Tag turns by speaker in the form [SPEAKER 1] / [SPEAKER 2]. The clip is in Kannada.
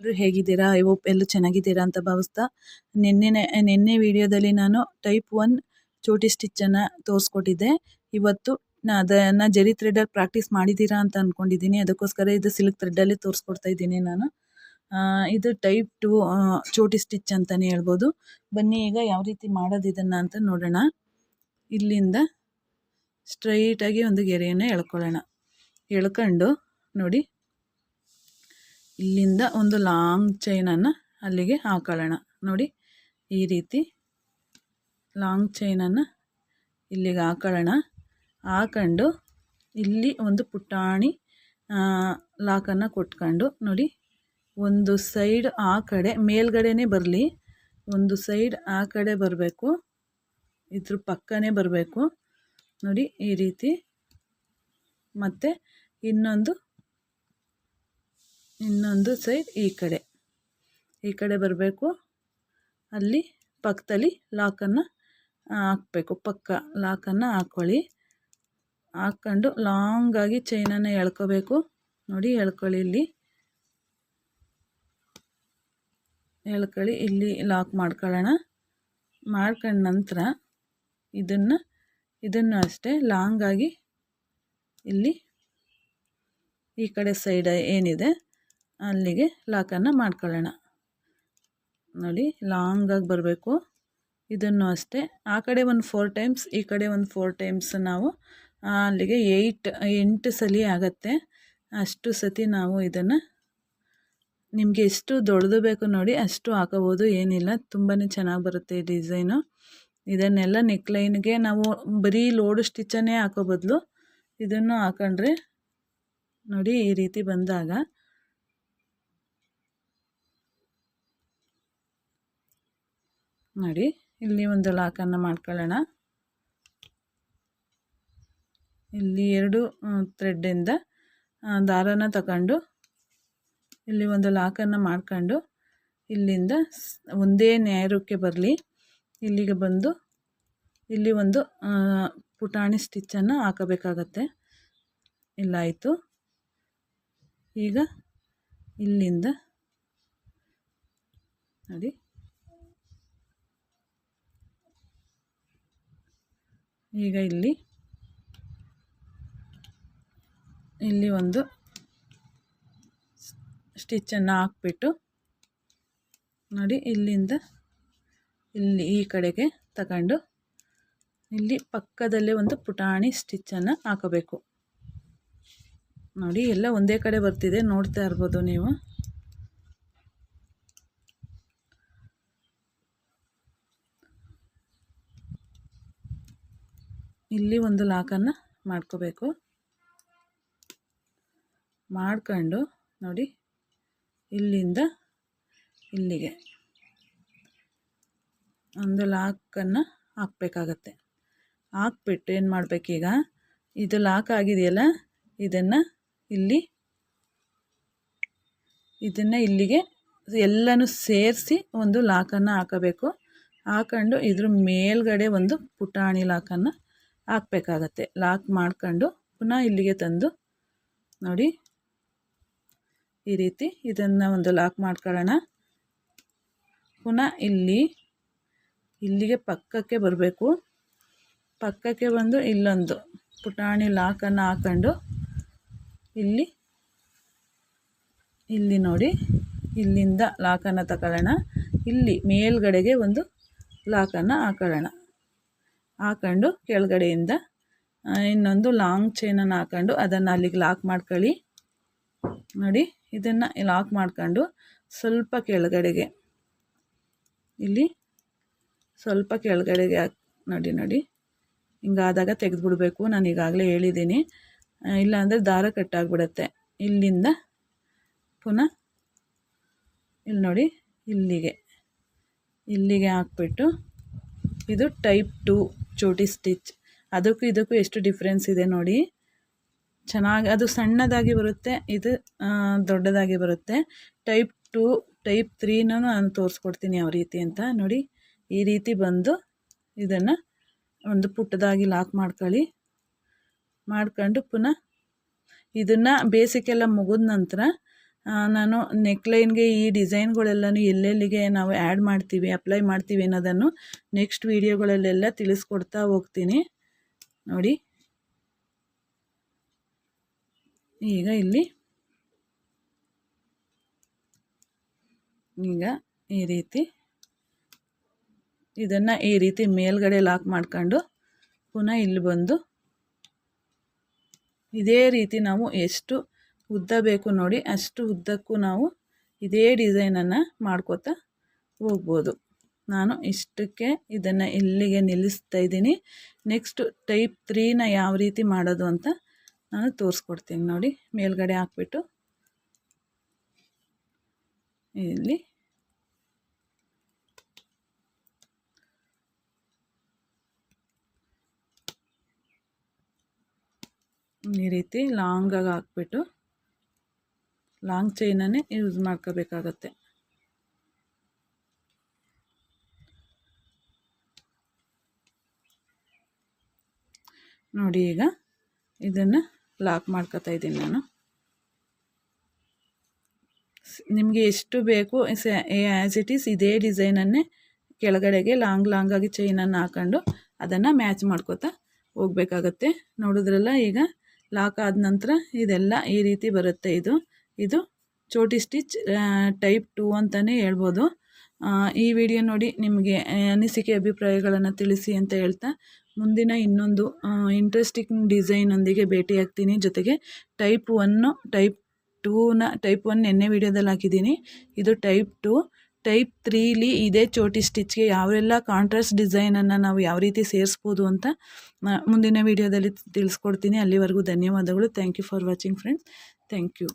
[SPEAKER 1] ಎಲ್ಲರೂ ಹೇಗಿದ್ದೀರಾ? ಐ ಹೋಪ್ ಎಲ್ಲರೂ ಚೆನ್ನಾಗಿದ್ದೀರಾ ಅಂತ ಭಾವಿಸ್ತಾ ನಿನ್ನೆ ನಿನ್ನೆ ವಿಡಿಯೋದಲ್ಲಿ ನಾನು ಟೈಪ್ ಒನ್ ಚೋಟಿ ಸ್ಟಿಚ್ಚನ್ನು ತೋರಿಸ್ಕೊಟ್ಟಿದ್ದೆ. ಇವತ್ತು ಅದನ್ನು ಜರಿ ಥ್ರೆಡಲ್ಲಿ ಪ್ರಾಕ್ಟೀಸ್ ಮಾಡಿದ್ದೀರಾ ಅಂತ ಅಂದ್ಕೊಂಡಿದ್ದೀನಿ ಅದಕ್ಕೋಸ್ಕರ ಇದು ಸಿಲ್ಕ್ ಥ್ರೆಡ್ಡಲ್ಲಿ ತೋರಿಸ್ಕೊಡ್ತಾ ಇದ್ದೀನಿ ನಾನು. ಇದು ಟೈಪ್ ಟು ಚೋಟಿ ಸ್ಟಿಚ್ ಅಂತಲೇ ಹೇಳ್ಬೋದು. ಬನ್ನಿ ಈಗ ಯಾವ ರೀತಿ ಮಾಡೋದು ಇದನ್ನು ಅಂತ ನೋಡೋಣ. ಇಲ್ಲಿಂದ ಸ್ಟ್ರೈಟಾಗಿ ಒಂದು ಗೆರೆಯನ್ನು ಎಳ್ಕೊಳ್ಳೋಣ. ಎಳ್ಕೊಂಡು ನೋಡಿ. ಇಲ್ಲಿಂದ ಒಂದು ಲಾಂಗ್ ಚೈನನ್ನು ಅಲ್ಲಿಗೆ ಹಾಕೊಳ್ಳೋಣ. ನೋಡಿ, ಈ ರೀತಿ ಲಾಂಗ್ ಚೈನನ್ನು ಇಲ್ಲಿಗೆ ಹಾಕೊಳ್ಳೋಣ. ಹಾಕೊಂಡು ಇಲ್ಲಿ ಒಂದು ಪುಟಾಣಿ ಲಾಕನ್ನು ಕೊಟ್ಕೊಂಡು ನೋಡಿ, ಒಂದು ಸೈಡ್ ಆ ಕಡೆ ಮೇಲ್ಗಡೆನೇ ಬರಲಿ. ಒಂದು ಸೈಡ್ ಆ ಕಡೆ ಬರಬೇಕು, ಇದ್ರ ಪಕ್ಕನೇ ಬರಬೇಕು. ನೋಡಿ, ಈ ರೀತಿ ಮತ್ತು ಇನ್ನೊಂದು ಇನ್ನೊಂದು ಸೈಡ್ ಈ ಕಡೆ. ಈ ಕಡೆ ಬರಬೇಕು. ಅಲ್ಲಿ ಪಕ್ಕದಲ್ಲಿ ಲಾಕನ್ನು ಹಾಕಬೇಕು. ಪಕ್ಕ ಲಾಕನ್ನು ಹಾಕ್ಕೊಳ್ಳಿ ಹಾಕ್ಕೊಂಡು ಲಾಂಗಾಗಿ ಚೈನನ್ನು ಎಳ್ಕೋಬೇಕು. ನೋಡಿ ಎಳ್ಕೊಳ್ಳಿ ಇಲ್ಲಿ. ಎಳ್ಕೊಳ್ಳಿ, ಇಲ್ಲಿ ಲಾಕ್ ಮಾಡ್ಕೊಳ್ಳೋಣ. ಮಾಡ್ಕೊಂಡ ನಂತರ ಇದನ್ನು ಇದನ್ನು ಅಷ್ಟೇ ಲಾಂಗಾಗಿ ಇಲ್ಲಿ ಈ ಕಡೆ ಸೈಡ್ ಏನಿದೆ. ಅಲ್ಲಿಗೆ ಲಾಕನ್ನು ಮಾಡ್ಕೊಳ್ಳೋಣ. ನೋಡಿ ಲಾಂಗಾಗಿ ಬರಬೇಕು. ಇದನ್ನು ಅಷ್ಟೇ. ಆ ಕಡೆ ಒಂದು ಫೋರ್ ಟೈಮ್ಸ್ ಈ ಕಡೆ ಒಂದು ಫೋರ್ ಟೈಮ್ಸ್ ನಾವು ಅಲ್ಲಿಗೆ ಏಯ್ಟ್ ಎಂಟು ಸಲ ಆಗುತ್ತೆ. ಅಷ್ಟು ಸತಿ ನಾವು ಇದನ್ನು ನಿಮಗೆ ಎಷ್ಟು ದೊಡ್ಡದು ಬೇಕು ನೋಡಿ ಅಷ್ಟು ಹಾಕೋಬೋದು, ಏನಿಲ್ಲ. ತುಂಬಾ ಚೆನ್ನಾಗಿ ಬರುತ್ತೆ ಈ ಡಿಸೈನು. ಇದನ್ನೆಲ್ಲ ನೆಕ್ಲೈನ್ಗೆ ನಾವು ಬರೀ ಲೋಡು ಸ್ಟಿಚ್ಚನ್ನೇ ಹಾಕೋ ಬದಲು ಇದನ್ನು ಹಾಕೊಂಡ್ರೆ ನೋಡಿ ಈ ರೀತಿ ಬಂದಾಗ ನೋಡಿ, ಇಲ್ಲಿ ಒಂದು ಲಾಕನ್ನು ಮಾಡ್ಕೊಳ್ಳೋಣ. ಇಲ್ಲಿ ಎರಡು ಥ್ರೆಡ್ಡಿಂದ ದಾರನ ತಗೊಂಡು, ಇಲ್ಲಿ ಒಂದು ಲಾಕನ್ನು ಮಾಡ್ಕೊಂಡು, ಇಲ್ಲಿಂದ ಒಂದೇ ನೇರಕ್ಕೆ ಬರಲಿ. ಇಲ್ಲಿಗೆ ಬಂದು, ಇಲ್ಲಿ ಒಂದು ಪುಟಾಣಿ ಸ್ಟಿಚ್ಚನ್ನು ಹಾಕಬೇಕಾಗತ್ತೆ. ಇಲ್ಲಾಯಿತು ಈಗ ಇಲ್ಲಿಂದ, ನೋಡಿ ಈಗ ಇಲ್ಲಿ ಇಲ್ಲಿ ಒಂದು ಸ್ಟಿಚ್ಚನ್ನು ಹಾಕ್ಬಿಟ್ಟು ನೋಡಿ ಇಲ್ಲಿಂದ ಇಲ್ಲಿ ಈ ಕಡೆಗೆ ತಗೊಂಡು ಇಲ್ಲಿ ಪಕ್ಕದಲ್ಲೇ ಒಂದು ಪುಟಾಣಿ ಸ್ಟಿಚ್ಚನ್ನು ಹಾಕಬೇಕು. ನೋಡಿ ಎಲ್ಲ ಒಂದೇ ಕಡೆ ಬರ್ತಿದೆ, ನೋಡ್ತಾ ಇರ್ಬೋದು ನೀವು. ಇಲ್ಲಿ ಒಂದು ಲಾಕನ್ನು ಮಾಡ್ಕೋಬೇಕು. ಮಾಡ್ಕೊಂಡು ನೋಡಿ, ಇಲ್ಲಿಂದ ಇಲ್ಲಿಗೆ ಒಂದು ಲಾಕನ್ನು ಹಾಕಬೇಕಾಗತ್ತೆ. ಹಾಕ್ಬಿಟ್ಟು ಏನು ಮಾಡಬೇಕೀಗ? ಇದು ಲಾಕ್ ಆಗಿದೆಯಲ್ಲ, ಇದನ್ನು ಇಲ್ಲಿ, ಇದನ್ನು ಇಲ್ಲಿಗೆ ಎಲ್ಲನೂ ಸೇರಿಸಿ ಒಂದು ಲಾಕನ್ನು ಹಾಕಬೇಕು. ಹಾಕೊಂಡು ಇದ್ರ ಮೇಲ್ಗಡೆ ಒಂದು ಪುಟಾಣಿ ಲಾಕನ್ನು ಹಾಕಬೇಕಾಗತ್ತೆ. ಲಾಕ್ ಮಾಡ್ಕೊಂಡು ಪುನಃ ಇಲ್ಲಿಗೆ ತಂದು ನೋಡಿ. ಈ ರೀತಿ ಇದನ್ನು ಒಂದು ಲಾಕ್ ಮಾಡ್ಕೊಳ್ಳೋಣ. ಪುನಃ ಇಲ್ಲಿ, ಇಲ್ಲಿಗೆ ಪಕ್ಕಕ್ಕೆ ಬರಬೇಕು. ಪಕ್ಕಕ್ಕೆ ಬಂದು ಇಲ್ಲೊಂದು ಪುಟಾಣಿ ಲಾಕನ್ನು ಹಾಕೊಂಡು ಇಲ್ಲಿ ಇಲ್ಲಿ ನೋಡಿ, ಇಲ್ಲಿಂದ ಲಾಕನ್ನು ತಗೊಳ್ಳೋಣ ಇಲ್ಲಿ ಮೇಲ್ಗಡೆಗೆ ಒಂದು ಲಾಕನ್ನು ಹಾಕೊಳ್ಳೋಣ. ಹಾಕೊಂಡು ಕೆಳಗಡೆಯಿಂದ ಇನ್ನೊಂದು ಲಾಂಗ್ ಚೈನನ್ನು ಹಾಕೊಂಡು ಅದನ್ನು ಅಲ್ಲಿಗೆ ಲಾಕ್ ಮಾಡ್ಕೊಳ್ಳಿ. ನೋಡಿ, ಇದನ್ನು ಲಾಕ್ ಮಾಡ್ಕೊಂಡು ಸ್ವಲ್ಪ ಕೆಳಗಡೆಗೆ, ಇಲ್ಲಿ ಸ್ವಲ್ಪ ಕೆಳಗಡೆಗೆ ನೋಡಿ ನೋಡಿ, ಹಿಂಗಾದಾಗ ತೆಗೆದುಬಿಡ್ಬೇಕು. ನಾನು ಈಗಾಗಲೇ ಹೇಳಿದ್ದೀನಿ ಇಲ್ಲಾಂದರೆ ದಾರ ಕಟ್ಟಾಗ್ಬಿಡುತ್ತೆ. ಇಲ್ಲಿಂದ ಪುನಃ ಇಲ್ಲಿ ನೋಡಿ, ಇಲ್ಲಿಗೆ ಇಲ್ಲಿಗೆ ಹಾಕ್ಬಿಟ್ಟು ಇದು ಟೈಪ್ ಟು ಚೋಟಿ ಸ್ಟಿಚ್. ಅದಕ್ಕೂ ಇದಕ್ಕೂ ಎಷ್ಟು ಡಿಫ್ರೆನ್ಸ್ ಇದೆ ನೋಡಿ. ಚೆನ್ನಾಗಿ, ಅದು ಸಣ್ಣದಾಗಿ ಬರುತ್ತೆ, ಇದು ದೊಡ್ಡದಾಗಿ ಬರುತ್ತೆ. ಟೈಪ್ ಟು, ಟೈಪ್ ತ್ರೀನೂ ನಾನು ತೋರಿಸ್ಕೊಡ್ತೀನಿ ಯಾವ ರೀತಿ ಅಂತ ನೋಡಿ. ಈ ರೀತಿ ಬಂದು ಇದನ್ನು ಒಂದು ಪುಟ್ಟದಾಗಿ ಲಾಕ್ ಮಾಡ್ಕೊಳ್ಳಿ. ಮಾಡ್ಕೊಂಡು ಪುನಃ ಇದನ್ನು ಬೇಸಿಕ್ಕೆಲ್ಲ ಮುಗಿದ ನಂತರ ನಾನು ನೆಕ್ಲೈನ್ಗೆ ಈ ಡಿಸೈನ್ಗಳೆಲ್ಲನೂ ಎಲ್ಲೆಲ್ಲಿಗೆ ನಾವು ಆ್ಯಡ್ ಮಾಡ್ತೀವಿ, ಅಪ್ಲೈ ಮಾಡ್ತೀವಿ ಅನ್ನೋದನ್ನು ನೆಕ್ಸ್ಟ್ ವೀಡಿಯೋಗಳಲ್ಲೆಲ್ಲ ತಿಳಿಸ್ಕೊಡ್ತಾ ಹೋಗ್ತೀನಿ. ನೋಡಿ. ಈಗ ಇಲ್ಲಿ. ಈಗ ಈ ರೀತಿ. ಇದನ್ನು ಈ ರೀತಿ ಮೇಲ್ಗಡೆ ಲಾಕ್ ಮಾಡ್ಕೊಂಡು ಪುನಃ ಇಲ್ಲಿ ಬಂದು. ಇದೇ ರೀತಿ ನಾವು ಎಷ್ಟು ಉದ್ದ ಬೇಕು ನೋಡಿ, ಅಷ್ಟು ಉದ್ದಕ್ಕೂ ನಾವು ಇದೇ ಡಿಸೈನನ್ನು ಮಾಡ್ಕೋತಾ ಹೋಗ್ಬೋದು. ನಾನು ಇಷ್ಟಕ್ಕೆ ಇದನ್ನು ಇಲ್ಲಿಗೆ ನಿಲ್ಲಿಸ್ತಾ ಇದ್ದೀನಿ. ನೆಕ್ಸ್ಟು ಟೈಪ್ ತ್ರೀನ ಯಾವ ರೀತಿ ಮಾಡೋದು ಅಂತ ನಾನು ತೋರಿಸ್ಕೊಡ್ತೀನಿ ನೋಡಿ. ಮೇಲ್ಗಡೆ ಹಾಕ್ಬಿಟ್ಟು ಇಲ್ಲಿ ಈ ರೀತಿ ಲಾಂಗಾಗಿ ಹಾಕ್ಬಿಟ್ಟು ಲಾಂಗ್ ಚೈನನ್ನೇ ಯೂಸ್ ಮಾಡ್ಕೋಬೇಕಾಗತ್ತೆ. ನೋಡಿ ಈಗ ಇದನ್ನು ಲಾಕ್ ಮಾಡ್ಕೋತಾ ಇದ್ದೀನಿ ನಾನು. ನಿಮಗೆ ಎಷ್ಟು ಬೇಕು ಆ್ಯಸ್ ಇಟ್ ಈಸ್ ಇದೇ ಡಿಸೈನನ್ನೇ ಕೆಳಗಡೆಗೆ ಲಾಂಗ್ ಲಾಂಗಾಗಿ ಚೈನನ್ನು ಹಾಕೊಂಡು ಅದನ್ನು ಮ್ಯಾಚ್ ಮಾಡ್ಕೋತಾ ಹೋಗ್ಬೇಕಾಗತ್ತೆ. ನೋಡಿದ್ರಲ್ಲ ಈಗ ಲಾಕ್ ಆದ ನಂತರ ಇದೆಲ್ಲ ಈ ರೀತಿ ಬರುತ್ತೆ ಇದು. ಇದು ಚೋಟಿ ಸ್ಟಿಚ್ ಟೈಪ್ ಟೂ ಅಂತಲೇ ಹೇಳ್ಬೋದು. ಈ ವಿಡಿಯೋ ನೋಡಿ ನಿಮಗೆ ಅನಿಸಿಕೆ ಅಭಿಪ್ರಾಯಗಳನ್ನು ತಿಳಿಸಿ ಅಂತ ಹೇಳ್ತಾ ಮುಂದಿನ ಇನ್ನೊಂದು ಇಂಟ್ರೆಸ್ಟಿಂಗ್ ಡಿಸೈನೊಂದಿಗೆ ಭೇಟಿಯಾಗ್ತೀನಿ. ಜೊತೆಗೆ ಟೈಪ್ ಒನ್ನು ಟೈಪ್ ಟೂನ ಟೈಪ್ ಒನ್ ನಿನ್ನೆ ವಿಡಿಯೋದಲ್ಲಿ ಹಾಕಿದ್ದೀನಿ. ಇದು ಟೈಪ್ ಟು ಟೈಪ್ ತ್ರೀಲಿ ಇದೇ ಚೋಟಿ ಸ್ಟಿಚ್ಗೆ ಯಾವೆಲ್ಲ ಕಾಂಟ್ರಾಸ್ಟ್ ಡಿಸೈನನ್ನು ನಾವು ಯಾವ ರೀತಿ ಸೇರಿಸ್ಬೋದು ಅಂತ ಮುಂದಿನ ವಿಡಿಯೋದಲ್ಲಿ ತಿಳಿಸ್ಕೊಡ್ತೀನಿ. ಅಲ್ಲಿವರೆಗೂ ಧನ್ಯವಾದಗಳು. Thank you for watching friends thank you